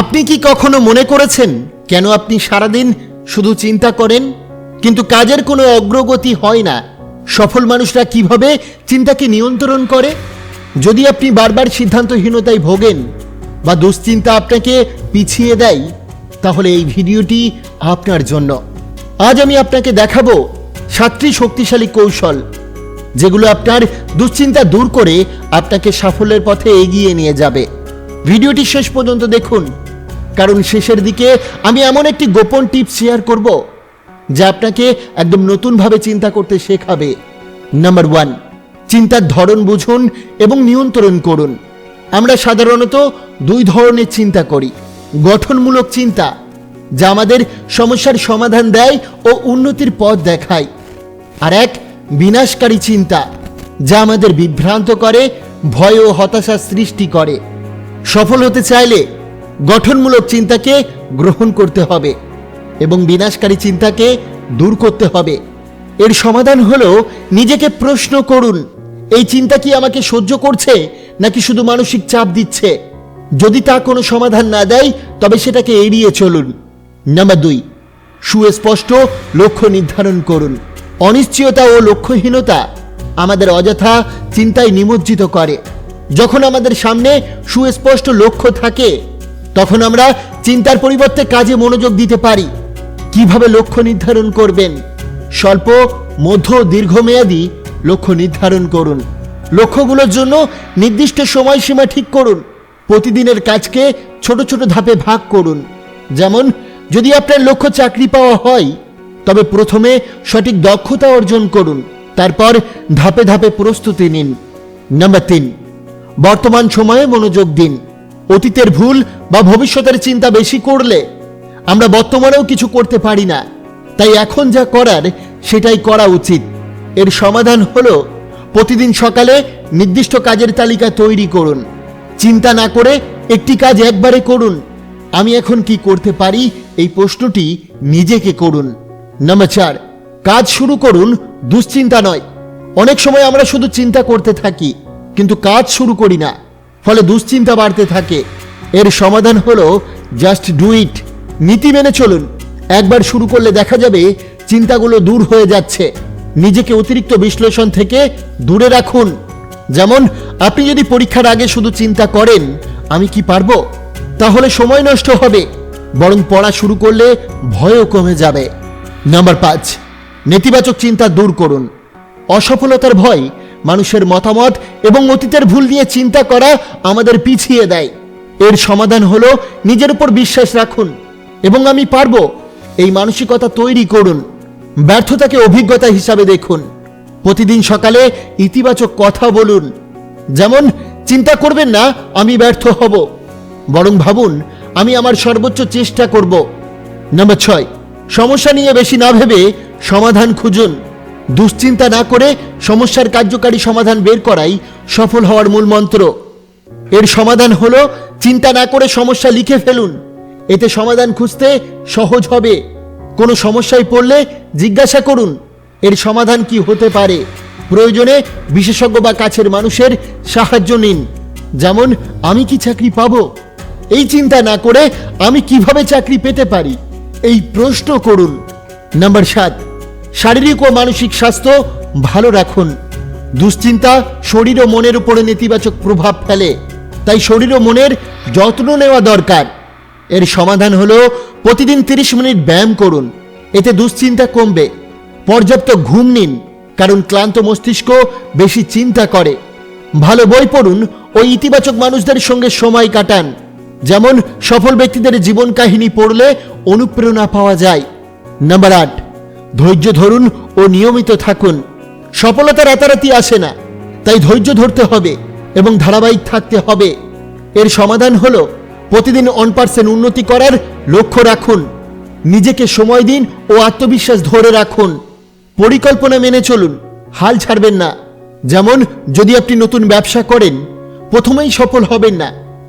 আপনি কি কখনো মনে করেছেন কেন আপনি সারাদিন শুধু চিন্তা করেন? কিন্তু কাজের কোনো অগ্রগতি হয় না। সফল মানুষরা কীভাবে চিন্তাকে নিয়ন্ত্রণ করে? যদি আপনি বারবার সিদ্ধান্তহীনতায় ভোগেন বা দুশ্চিন্তা আপনাকে পিছিয়ে দেয়, তাহলে এই ভিডিওটি আপনার জন্য। আজ আমি আপনাকে দেখাবো সাতটি শক্তিশালী কৌশল, যেগুলো আপনার দুশ্চিন্তা দূর করে আপনাকে সাফল্যের পথে এগিয়ে নিয়ে যাবে। ভিডিওটি শেষ পর্যন্ত দেখুন। কারণ শেষের দিকে আমি এমন একটি গোপন টিপ শেয়ার করব যা আপনাকে একদম নতুনভাবে চিন্তা করতে শেখাবে। নাম্বার ওয়ান চিন্তার ধরন বুঝুন এবং নিয়ন্ত্রণ করুন। আমরা সাধারণত দুই ধরনের চিন্তা করি। গঠনমূলক চিন্তা, যা আমাদের সমস্যার সমাধান দেয় ও উন্নতির পথ দেখায়। আর এক, বিনাশকারী চিন্তা, যা আমাদের বিভ্রান্ত করে, ভয় ও হতাশা সৃষ্টি করে। সফল হতে চাইলে গঠনমূলক চিন্তাকে গ্রহণ করতে হবে এবং বিনাশকারী চিন্তাকে দূর করতে হবে। এর সমাধান হলো নিজেকে প্রশ্ন করুন, এই চিন্তা কি আমাকে সহ্য করছে নাকি শুধু মানসিক চাপ দিচ্ছে? যদি তা কোনো সমাধান না দেয়, তবে সেটাকে এড়িয়ে চলুন। নাম্বার দুই, সুস্পষ্ট লক্ষ্য নির্ধারণ করুন। অনিশ্চয়তা ও লক্ষ্যহীনতা আমাদের অযথা চিন্তায় নিমজ্জিত করে। যখন আমাদের সামনে সুস্পষ্ট লক্ষ্য থাকে তখন আমরা চিন্তার পরিবর্তে কাজে মনোযোগ দিতে পারি। কীভাবে লক্ষ্য নির্ধারণ করবেন? স্বল্প, মধ্য দীর্ঘমেয়াদী লক্ষ্য নির্ধারণ করুন। লক্ষ্যগুলোর জন্য নির্দিষ্ট সময়সীমা ঠিক করুন। প্রতিদিনের কাজকে ছোট ছোট ধাপে ভাগ করুন। যেমন, যদি আপনার লক্ষ্য চাকরি পাওয়া হয়, তবে প্রথমে সঠিক দক্ষতা অর্জন করুন। তারপর ধাপে ধাপে প্রস্তুতি নিন। নাম্বার তিন, বর্তমান সময়ে মনোযোগ দিন। অতীতের ভুল বা ভবিষ্যতের চিন্তা বেশি করলে আমরা বর্তমানেও কিছু করতে পারি না। তাই এখন যা করার, সেটাই করা উচিত। এর সমাধান হলো প্রতিদিন সকালে নির্দিষ্ট কাজের তালিকা তৈরি করুন। চিন্তা না করে একটি কাজ একবারে করুন। আমি এখন কি করতে পারি? এই প্রশ্নটি নিজেকে করুন। নাম্বার চার, কাজ শুরু করুন, দুশ্চিন্তা নয়। অনেক সময় আমরা শুধু চিন্তা করতে থাকি, কিন্তু কাজ শুরু করি না। ফলে দুশ্চিন্তা বাড়তে থাকে। এর সমাধান হলো জাস্ট ডু ইট নীতি মেনে চলুন। একবার শুরু করলে দেখা যাবে, চিন্তাগুলো দূর হয়ে যাচ্ছে। নিজেকে অতিরিক্ত বিশ্লেষণ থেকে দূরে রাখুন। যেমন, আপনি যদি পরীক্ষার আগে শুধু চিন্তা করেন, আমি কি পারব? তাহলে সময় নষ্ট হবে। বরং পড়া শুরু করলে ভয়ও কমে যাবে। নাম্বার পাঁচ, নেতিবাচক চিন্তা দূর করুন। অসফলতার ভয় মানুষের মতামত এবং অতীতের ভুল নিয়ে চিন্তা করা আমাদের পিছিয়ে দেয়। এর সমাধান হলো নিজের উপর বিশ্বাস রাখুন এবং আমি পারব এই মানসিকতা তৈরি করুন। ব্যর্থতাকে অভিজ্ঞতা হিসাবে দেখুন। প্রতিদিন সকালে ইতিবাচক কথা বলুন। যেমন, চিন্তা করবেন না, আমি ব্যর্থ হব। বরং ভাবুন, আমি আমার সর্বোচ্চ চেষ্টা করব। নাম্বার ছয়, সমস্যা নিয়ে বেশি না ভেবে সমাধান খুঁজুন। দুশ্চিন্তা না করে সমস্যার কার্যকারী সমাধান বের করাই সফল হওয়ার মূল মন্ত্র। এর সমাধান হলো চিন্তা না করে সমস্যা লিখে ফেলুন। এতে সমাধান খুঁজতে সহজ হবে। কোনো সমস্যায় পড়লে জিজ্ঞাসা করুন, এর সমাধান কি হতে পারে। প্রয়োজনে বিশেষজ্ঞ বা কাছের মানুষের সাহায্য নিন। যেমন, আমি কি চাকরি পাবো? এই চিন্তা না করে আমি কীভাবে চাকরি পেতে পারি? এই প্রশ্ন করুন। নাম্বার সাত। শারীরিক ও মানসিক স্বাস্থ্য ভালো রাখুন। দুশ্চিন্তা শরীর ও মনের উপরে নেতিবাচক প্রভাব ফেলে। তাই শরীর ও মনের যত্ন নেওয়া দরকার। এর সমাধান হলো প্রতিদিন তিরিশ মিনিট ব্যায়াম করুন। এতে দুশ্চিন্তা কমবে। পর্যাপ্ত ঘুম নিন, কারণ ক্লান্ত মস্তিষ্ক বেশি চিন্তা করে। ভালো বই পড়ুন ও ইতিবাচক মানুষদের সঙ্গে সময় কাটান। যেমন সফল ব্যক্তিদের জীবন কাহিনী পড়লে অনুপ্রেরণা পাওয়া যায়। নাম্বার আট ধৈর্য ধরুন ও নিয়মিত থাকুন। সফলতা রাতারাতি আসে না, তাই ধৈর্য ধরতে হবে এবং ধারাবাহিক থাকতে হবে। এর সমাধান হলো প্রতিদিন অন পার্সেন্ট উন্নতি করার লক্ষ্য রাখুন। নিজেকে সময় দিন ও আত্মবিশ্বাস ধরে রাখুন। পরিকল্পনা মেনে চলুন, হাল ছাড়বেন না। যেমন, যদি আপনি নতুন ব্যবসা করেন, প্রথমেই সফল হবেন না,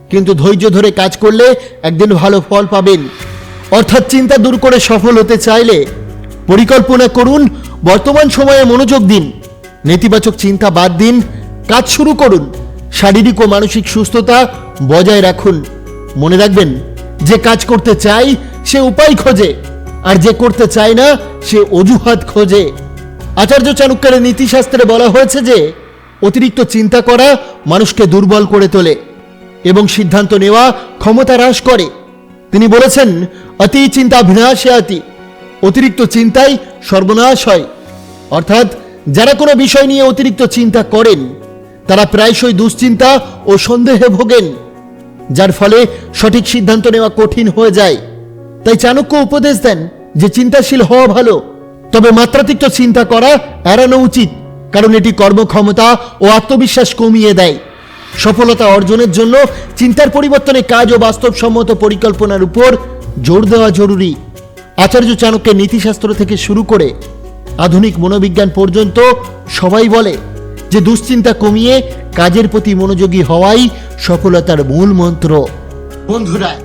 কিন্তু ধৈর্য ধরে কাজ করলে একদিন ভালো ফল পাবেন। অর্থাৎ চিন্তা দূর করে সফল হতে চাইলে পরিকল্পনা করুন, বর্তমান সময়ে মনোযোগ দিন, নেতিবাচক চিন্তা বাদ দিন, কাজ শুরু করুন, শারীরিক ও মানসিক সুস্থতা বজায় রাখুন। মনে রাখবেন, যে কাজ করতে চাই, সে উপায় খোঁজে, আর যে করতে চায় না, সে অজুহাত খোঁজে। আচার্য চাণক্যের নীতিশাস্ত্রে বলা হয়েছে যে, অতিরিক্ত চিন্তা করা মানুষকে দুর্বল করে তোলে এবং সিদ্ধান্ত নেওয়া ক্ষমতা হ্রাস করে। তিনি বলেছেন, অতি চিন্তা বিনাশে অতি। অতিরিক্ত চিন্তায় সর্বনাশ হয়। অর্থাৎ, যারা কোনো বিষয় নিয়ে অতিরিক্ত চিন্তা করেন, তারা প্রায়শই দুশ্চিন্তা ও সন্দেহে ভোগেন, যার ফলে সঠিক সিদ্ধান্ত নেওয়া কঠিন হয়ে যায়। তাই চাণক্য উপদেশ দেন যে চিন্তাশীল হওয়া ভালো, তবে মাত্রাতিরিক্ত চিন্তা করা এড়ানো উচিত, কারণ এটি কর্মক্ষমতা ও আত্মবিশ্বাস কমিয়ে দেয়। সফলতা অর্জনের জন্য চিন্তার পরিবর্তনে কাজ ও বাস্তবসম্মত পরিকল্পনার উপর জোর দেওয়া জরুরি। আচার্য চাণক্যের নীতিশাস্ত্র থেকে শুরু করে আধুনিক মনোবিজ্ঞান পর্যন্ত সবাই বলে যে দুশ্চিন্তা কমিয়ে কাজের প্রতি মনোযোগী হওয়াই সফলতার মূল মন্ত্র। বন্ধুরা,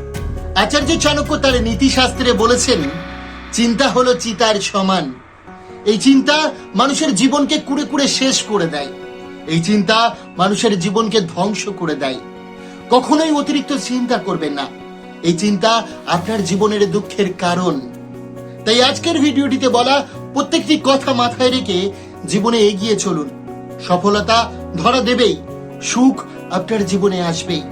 আচার্য চাণক্য তার নীতিশাস্ত্রে বলেছেন, চিন্তা হলো চিতার সমান। এই চিন্তা মানুষের জীবনকে কুড়ে কুড়ে শেষ করে দেয়। এই চিন্তা মানুষের জীবনকে ধ্বংস করে দেয়। কখনোই অতিরিক্ত চিন্তা করবেন না। এই চিন্তা আপনার জীবনের দুঃখের কারণ। তাই আজকের ভিডিওটিতে বলা প্রত্যেকটি কথা মাথায় রেখে জীবনে এগিয়ে চলুন। সফলতা ধরা দেবেই, সুখ আপনার জীবনে আসবেই।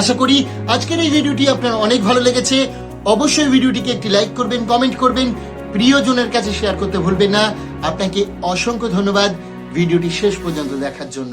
আশা করি আজকের এই ভিডিওটি আপনার অনেক ভালো লেগেছে। অবশ্যই ভিডিওটিকে একটি লাইক করবেন, কমেন্ট করবেন, প্রিয়জনের কাছে শেয়ার করতে ভুলবেন না। আপনাকে অসংখ্য ধন্যবাদ ভিডিওটি শেষ পর্যন্ত দেখার জন্য।